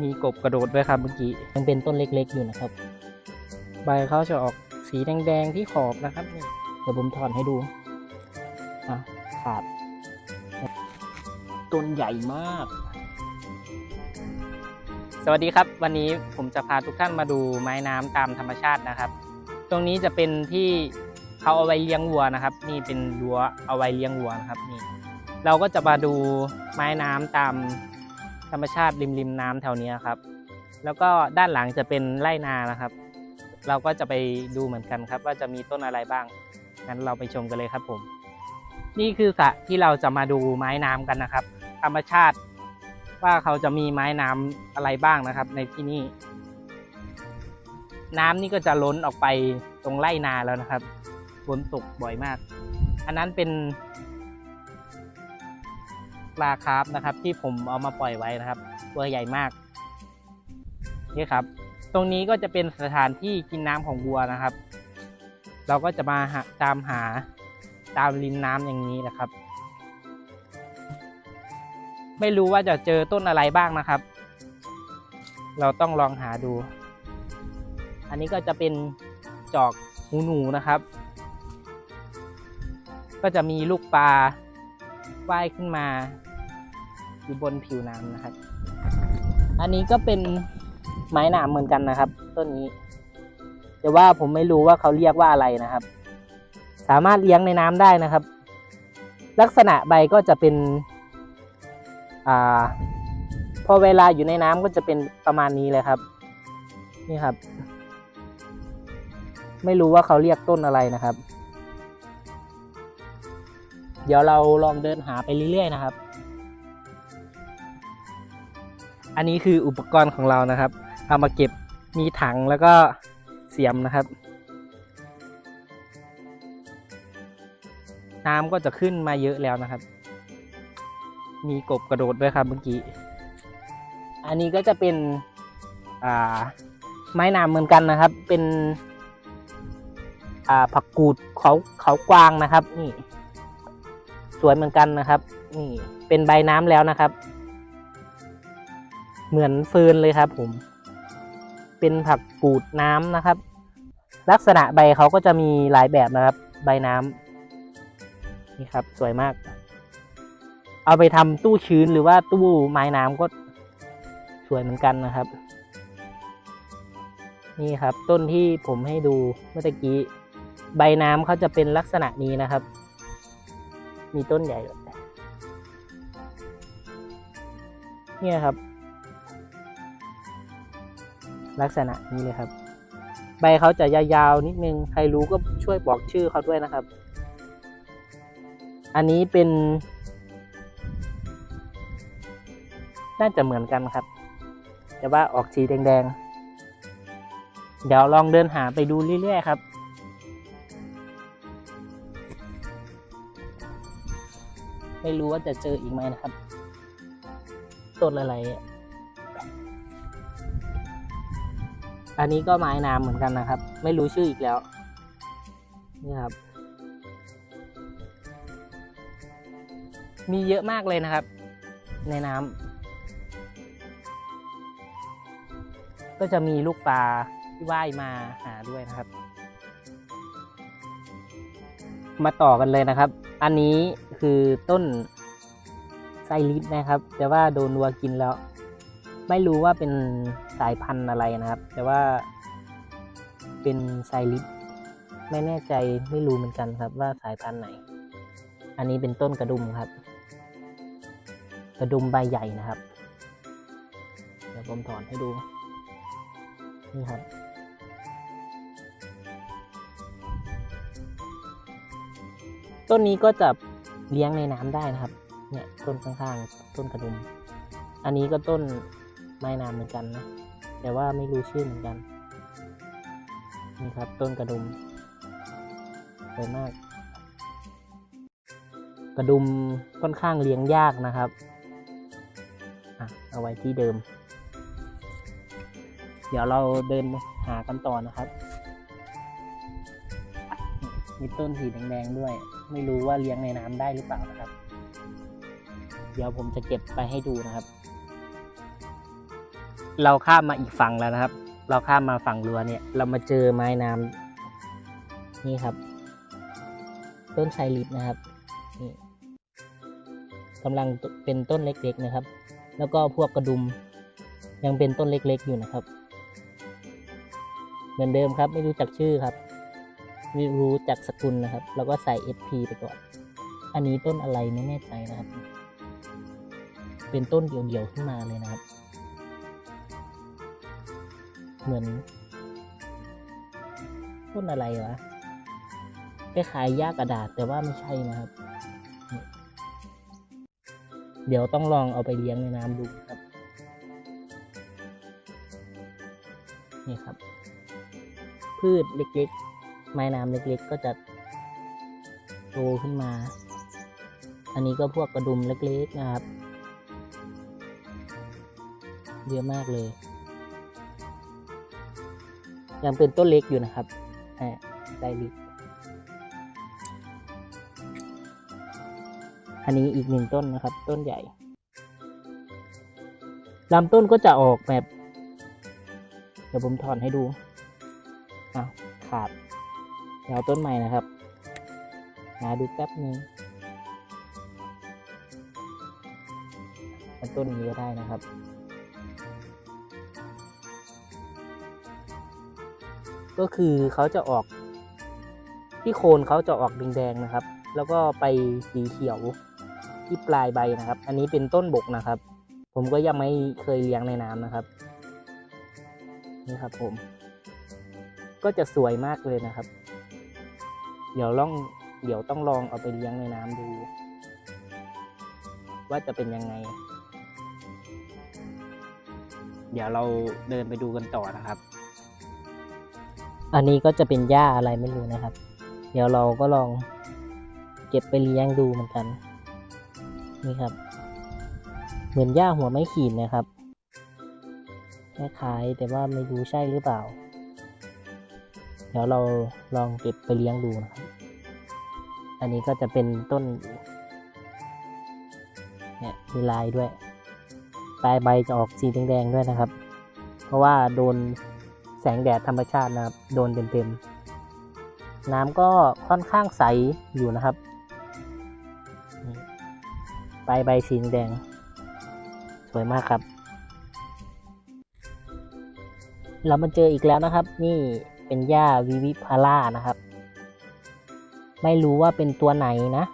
มีกบกระโดดด้วยครับเมื่อกี้ยังเป็นต้นเล็กๆอยู่นะครับ ใบเขาจะออกสีแดงๆที่ขอบนะครับนี่เดี๋ยวผมถอนให้ดูอะขาดต้นใหญ่มาก สวัสดีครับ วันนี้ผมจะพาทุกท่านมาดูไม้น้ำตามธรรมชาตินะครับ ตรงนี้จะเป็นที่เขาเอาไว้เลี้ยงวัวนะครับ นี่เป็นรั้วเอาไว้เลี้ยงวัวนะครับนี่เราก็จะมาดูไม้น้ำตาม ธรรมชาติริมริมน้ำแถวนี้ครับ แล้วก็ด้านหลังจะเป็นไร่นานะครับ เราก็จะไปดูเหมือนกันครับ ว่าจะมีต้นอะไรบ้างงั้นเราไปชมกันเลยครับผม นี่คือสระที่เราจะมาดูไม้น้ำกันนะครับ ธรรมชาติว่าเขาจะมีไม้น้ำอะไรบ้างนะครับ ในที่นี่ น้ำนี่ก็จะล้นออกไปตรงไร่นาแล้วนะครับฝนตกบ่อยมาก อันนั้นเป็น ปลาคาร์ฟนะครับ ที่ผมเอามาปล่อยไว้นะครับ ตัวใหญ่มากนี่ครับ ตรงนี้ก็จะเป็นสถานที่กินน้ำของวัวนะครับ เราก็จะมาตามหาตามริมน้ำอย่างนี้นะครับ ไม่รู้ว่าจะเจอต้นอะไรบ้างนะครับ เราต้องลองหาดู อันนี้ก็จะเป็นจอกหูหนูนะครับ ก็จะมีลูกปลา ว่ายขึ้นมาอยู่บนผิวน้ำนะครับ อันนี้ก็เป็นไม้หนามเหมือนกันนะครับ ต้นนี้ แต่ว่าผมไม่รู้ว่าเขาเรียกว่าอะไรนะครับ สามารถเลี้ยงในน้ำได้นะครับ ลักษณะใบก็จะเป็นอ่าพอเวลาอยู่ในน้ำก็จะเป็นประมาณนี้เลยครับ นี่ครับ ไม่รู้ว่าเขาเรียกต้นอะไรนะครับ เดี๋ยวเราลองเดินหาไปเรื่อยๆนะครับ อันนี้คืออุปกรณ์ของเรานะครับ เอามาเก็บมีถังแล้วก็เสียมนะครับ น้ำก็จะขึ้นมาเยอะแล้วนะครับ มีกบกระโดดด้วยครับเมื่อกี้ อันนี้ก็จะเป็นไม้น้ำเหมือนกันนะครับ เป็นผักกูดเขาเขากวางนะครับ นี่ สวยเหมือนกันนะครับ นี่เป็นใบน้ำแล้วนะครับ เหมือนฟิร์นเลยครับ ผม เป็นผักกูดน้ำนะครับ ลักษณะใบเขาก็จะมีหลายแบบนะครับ ใบน้ำนี่ครับ สวยมาก เอาไปทำตู้ชื้นหรือว่าตู้ไม้น้ำก็สวยเหมือนกันนะครับ นี่ครับ ต้นที่ผมให้ดูเมื่อกี้ ใบน้ำเขาจะเป็นลักษณะนี้นะครับ มีต้นใหญ่ด้วยเนี่ยครับ ลักษณะนี้เลยครับ ใบเขาจะยาวๆนิดนึง ใครรู้ก็ช่วยบอกชื่อเขาด้วยนะครับ อันนี้เป็น น่าจะเหมือนกันครับ แต่ว่าออกสีแดงๆ เดี๋ยวลองเดินหาไปดูเรื่อยๆครับ ไม่รู้ว่าจะเจออีกไหมนะครับต้นอะไรอันนี้ก็ไม้น้ำเหมือนกันนะครับ ไม่รู้ชื่ออีกแล้วนี่ครับ มีเยอะมากเลยนะครับ ในน้ำก็จะมีลูกปลาที่ว่ายมาหาด้วยนะครับ มาต่อกันเลยนะครับ อันนี้ คือต้นไซริสนะครับ แต่ว่าโดนวัวกินแล้ว ไม่รู้ว่าเป็นสายพันธุ์อะไรนะครับ แต่ว่าเป็นไซริสไม่แน่ใจไม่รู้เหมือนกันครับว่าสายพันธุ์ไหน อันนี้เป็นต้นกระดุมครับ กระดุมใบใหญ่นะครับ เดี๋ยวผมถอนให้ดู นี่ครับต้นนี้ก็จะ เลี้ยงในน้ำได้นะครับ เนี่ยต้นข้างๆ ต้นกระดุม อันนี้ก็ต้นไม้น้ำเหมือนกันนะ แต่ว่าไม่รู้ชื่อเหมือนกัน นี่ครับต้นกระดุมสวยมาก กระดุมค่อนข้างเลี้ยงยากนะครับอะเอาไว้ที่เดิม เดี๋ยวเราเดินหากันต่อนะครับ มีต้นสีแดงๆด้วย ไม่รู้ว่าเลี้ยงในน้ำได้หรือเปล่านะครับ เดี๋ยวผมจะเก็บไปให้ดูนะครับ เราข้ามมาอีกฝั่งแล้วนะครับ เราข้ามมาฝั่งเรั้วเนี่ย เรามาเจอไม้น้ำนี่ครับ ต้นไทรลิปนะครับนี่กำลังเป็นต้นเล็กๆนะครับ แล้วก็พวกกระดุมยังเป็นต้นเล็กๆอยู่นะครับ เหมือนเดิมครับไม่รู้จักชื่อครับ รู้จักสกุลนะครับ แล้วก็ใส่ SP ไปก่อน อันนี้ต้นอะไรไม่แน่ใจนะครับ เป็นต้นเดี่ยวๆขึ้นมาเลยนะครับ เหมือน ต้นอะไรวะคล้ายๆหญ้ากระดาษแต่ว่าไม่ใช่นะครับ เดี๋ยวต้องลองเอาไปเลี้ยงในน้ำดูครับ นี่ครับ พืชเล็กๆ ไม้น้ำเล็กๆ ก็จะโตขึ้นมา อันนี้ก็พวกกระดุมเล็กๆนะครับ เยอะมากเลย ยังเป็นต้นเล็กอยู่นะครับอ่าได้ลิกอันนี้อีกหนึ่งต้นนะครับ ต้นใหญ่ลำต้นก็จะออกแบบ เดี๋ยวผมถอนให้ดูอ้าวขาด เดี๋ยวเอาต้นใหม่นะครับ หาดูแป๊บนึงเอาต้นนี้ก็ได้นะครับ ก็คือเขาจะออก ที่โคนเขาจะออกแดงๆนะครับ แล้วก็ไปสีเขียวที่ปลายใบนะครับ อันนี้เป็นต้นบกนะครับ ผมก็ยังไม่เคยเลี้ยงในน้ำนะครับ นี่ครับผม ก็จะสวยมากเลยนะครับ เดี๋ยวลองเดี๋ยวต้องลองเอาไปเลี้ยงในน้ำดู ว่าจะเป็นยังไง เดี๋ยวเราเดินไปดูกันต่อนะครับ อันนี้ก็จะเป็นหญ้าอะไรไม่รู้นะครับ เดี๋ยวเราก็ลองเก็บไปเลี้ยงดูเหมือนกัน นี่ครับ เหมือนหญ้าหัวไม้ขีดนะครับคล้ายๆแต่ว่าไม่รู้ใช่หรือเปล่า เดี๋ยวเราลองเก็บไปเลี้ยงดูนะครับ อันนี้ก็จะเป็นต้น เนี่ยมีลายด้วย ปลายใบจะออกสีแดงๆด้วยนะครับ เพราะว่าโดนแสงแดดธรรมชาตินะครับ โดนเต็มๆ น้ำก็ค่อนข้างใสอยู่นะครับ ปลายใบสีแดง สวยมากครับ เรามาเจออีกแล้วนะครับ นี่เป็นหญ้าวิวิพาร่านะครับ ไม่รู้ว่าเป็นตัวไหนนะ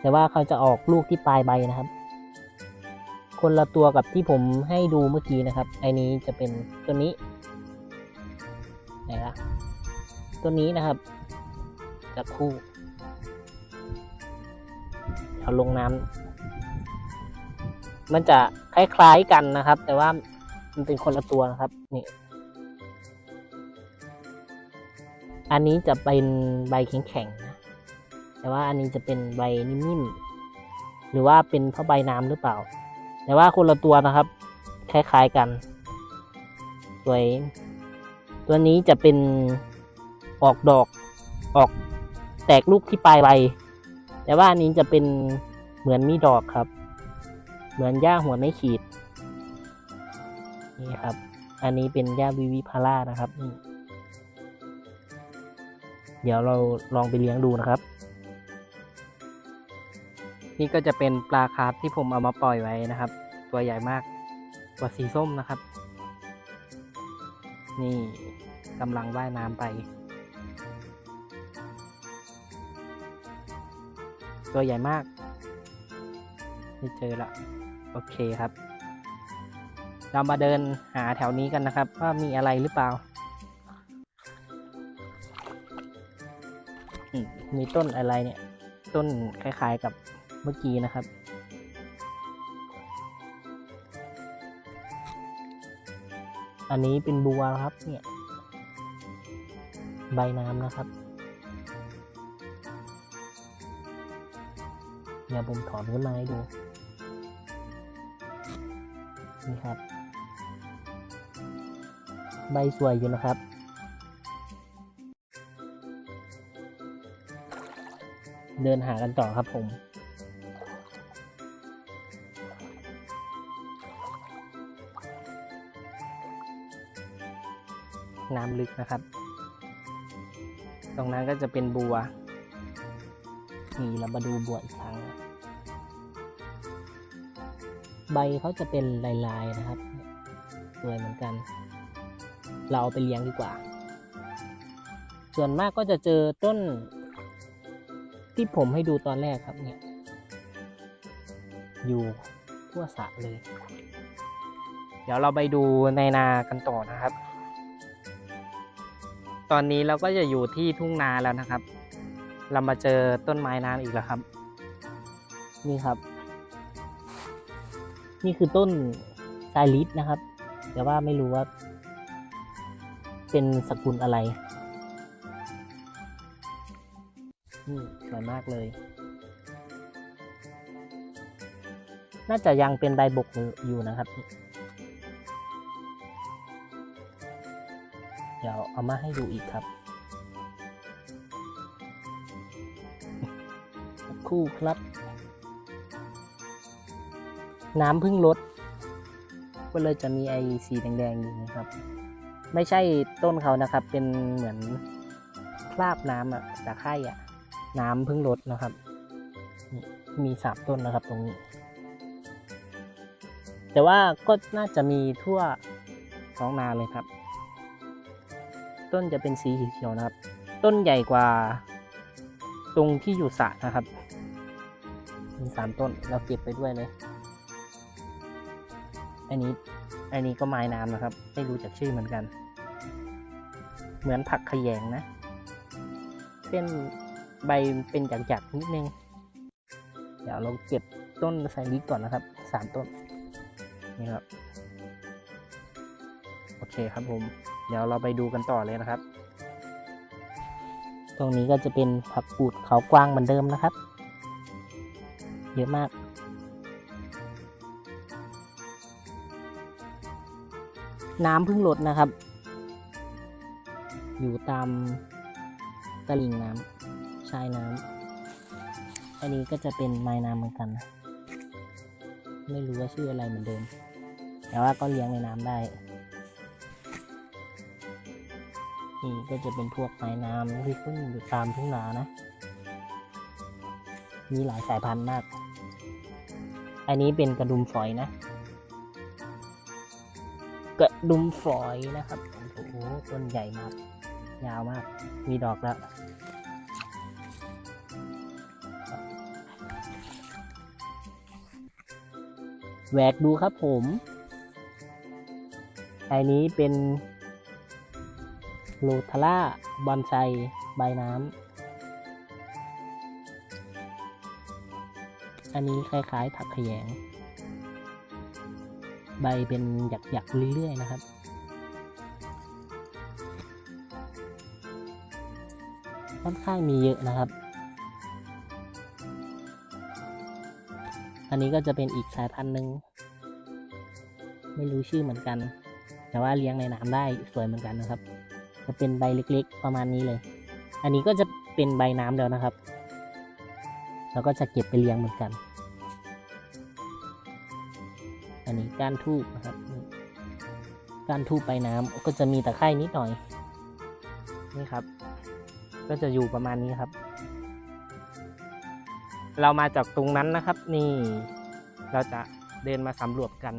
แต่ว่าเขาจะออกลูกที่ปลายใบนะครับ คนละตัวกับที่ผมให้ดูเมื่อกี้นะครับไอ้นี้จะเป็นตัวนี้ไหนละตัวนี้นะครับจะคู่เอาลงน้ำมันจะคล้ายๆกันนะครับ แต่ว่ามันเป็นคนละตัวนะครับนี่อันนี้จะเป็นใบแข็งๆนะ แต่ว่าอันนี้จะเป็นใบนิ่มๆหรือว่าเป็นเพาะใบน้ำหรือเปล่า แต่ว่าคนละตัวนะครับ คล้ายๆกันสวยตัวนี้จะเป็นออกดอกออกแตกลูกที่ปลายใบ แต่ว่าอันนี้จะเป็นเหมือนมีดอกครับ เหมือนหญ้าหัวไม่ขีด นี่ครับ อันนี้เป็นหญ้าวิวิพาร่านะครับ เดี๋ยวเราลองไปเลี้ยงดูนะครับ นี่ก็จะเป็นปลาคาร์ฟที่ผมเอามาปล่อยไว้นะครับ ตัวใหญ่มากตัวสีส้มนะครับ นี่กำลังว่ายน้ำไป ตัวใหญ่มากไม่เจอละโอเคครับ เรามาเดินหาแถวนี้กันนะครับ ว่ามีอะไรหรือเปล่าอืมมีต้นอะไรเนี่ย ต้นคล้ายๆกับ เมื่อกี้นะครับ อันนี้เป็นบัวครับเนี่ย ใบน้ำนะครับ เดี๋ยวผมถอนขึ้นมาให้ดู นี่ครับ ใบสวยอยู่นะครับเดินหากันต่อครับผม น้ำลึกนะครับ ตรงนั้นก็จะเป็นบัวนี่เรามาดูบัวอีกครั้ง ใบเขาจะเป็นลายๆนะครับ สวยเหมือนกัน เราเอาไปเลี้ยงดีกว่า ส่วนมากก็จะเจอต้น ที่ผมให้ดูตอนแรกครับเนี่ย อยู่ทั่วสระเลย เดี๋ยวเราไปดูในนากันต่อนะครับ ตอนนี้เราก็จะอยู่ที่ทุ่งนาแล้วนะครับ เรามาเจอต้นไม้น้ำอีกแล้วครับ นี่ครับ นี่คือต้นไซริสนะครับ แต่ว่าไม่รู้ว่า เป็นสกุลอะไรนี่สวยมากเลย น่าจะยังเป็นใบบกอยู่นะครับ เดี๋ยวเอามาให้ดูอีกครับคู่ครับ น้ำพึ่งลด ก็เลยจะมีไอสีแดงๆอยู่นะครับ ไม่ใช่ต้นเขานะครับ เป็นเหมือนคราบน้ำอะตะไคร่อะน้ำพึ่งลดนะครับ มีสามต้นนะครับตรงนี้ แต่ว่าก็น่าจะมีทั่วท้องนาเลยครับ ต้นจะเป็นสีเขียวนะครับ ต้นใหญ่กว่า ตรงที่อยู่สระนะครับมีสามต้นเราเก็บไปด้วยเลยอันนี้อันนี้ก็ไม้น้ำนะครับ ไม่รู้จักชื่อเหมือนกัน เหมือนผักขยงนะ เส้นใบเป็นหยักๆนิดนึง เดี๋ยวเราเก็บต้นไซริสก่อนนะครับสามต้น นี่ครับ โอเคครับผม เดี๋ยวเราไปดูกันต่อเลยนะครับ ตรงนี้ก็จะเป็นผักกูดเขากว้างเหมือนเดิมนะครับ เยอะมากน้ำเพิ่งลดนะครับ อยู่ตามตลิ่งน้ำชายน้ำอันนี้ก็จะเป็นไม้น้ำเหมือนกันนะไม่รู้ว่าชื่ออะไรเหมือนเดิม แต่ว่าก็เลี้ยงในน้ำได้ นี่ก็จะเป็นพวกไม้น้ำที่ขึ้นอยู่ตามทุ่งนานะ มีหลายสายพันธุ์มาก อันนี้เป็นกระดุมฝอยนะ กระดุมฝอยนะครับโอ้โหต้นใหญ่มาก ยาวมาก มีดอกแล้วแหวกดูครับผม อันนี้เป็น โลทาร่าบอนไซใบน้ำ อันนี้คล้ายๆผักขยง ใบเป็นหยักๆเรื่อยๆนะครับค่อนข้างมีเยอะนะครับ อันนี้ก็จะเป็นอีกสายพันธุ์หนึ่ง ไม่รู้ชื่อเหมือนกัน แต่ว่าเลี้ยงในน้ำได้สวยเหมือนกันนะครับ จะเป็นใบเล็กๆ ประมาณนี้เลย อันนี้ก็จะเป็นใบน้ำแล้วนะครับ แล้วก็จะเก็บไปเลี้ยงเหมือนกัน อันนี้ก้านทูบนะครับก้านทูบใบน้ำก็จะมีตะไคร่นิดหน่อย นี่ครับ ก็จะอยู่ประมาณนี้ครับ เรามาจากตรงนั้นนะครับ นี่ เราจะเดินมาสำรวจกัน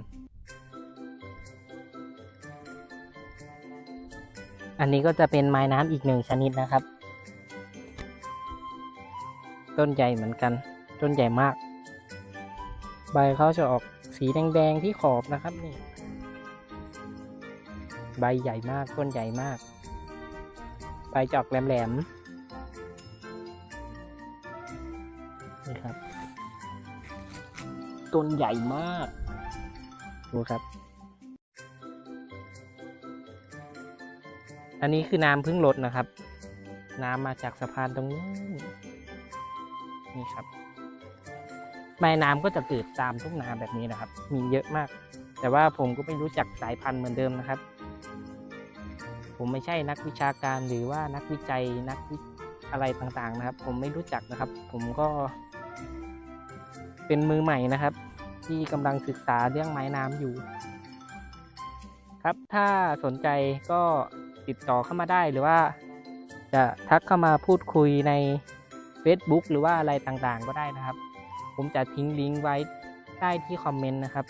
อันนี้ก็จะเป็นไม้น้ำอีกหนึ่งชนิดนะครับ ต้นใหญ่เหมือนกัน ต้นใหญ่มาก ใบเขาจะออกสีแดงๆที่ขอบนะครับนี่ ใบใหญ่มาก ต้นใหญ่มาก ใบจอกแหลมๆ นี่ครับ ต้นใหญ่มาก ดูครับ อันนี้คือน้ำพึ่งลดนะครับ น้ำมาจากสะพานตรงนู้นนี่ครับแม่น้ำก็จะเกิดตามทุ่งนาแบบนี้นะครับ มีเยอะมาก แต่ว่าผมก็ไม่รู้จักสายพันธุ์เหมือนเดิมนะครับ ผมไม่ใช่นักวิชาการหรือว่านักวิจัยนักวิอะไรต่างๆนะครับ ผมไม่รู้จักนะครับ ผมก็เป็นมือใหม่นะครับ ที่กำลังศึกษาเรื่องไม้น้ำอยู่ ครับถ้าสนใจก็ ติดต่อเข้ามาได้หรือว่า จะทักเข้ามาพูดคุยใน Facebook หรือว่าอะไรต่างๆ ก็ได้นะครับ ผมจะทิ้งลิงก์ไว้ใต้ที่คอมเมนต์นะครับ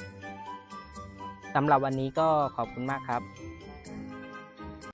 สำหรับวันนี้ก็ขอบคุณมากครับ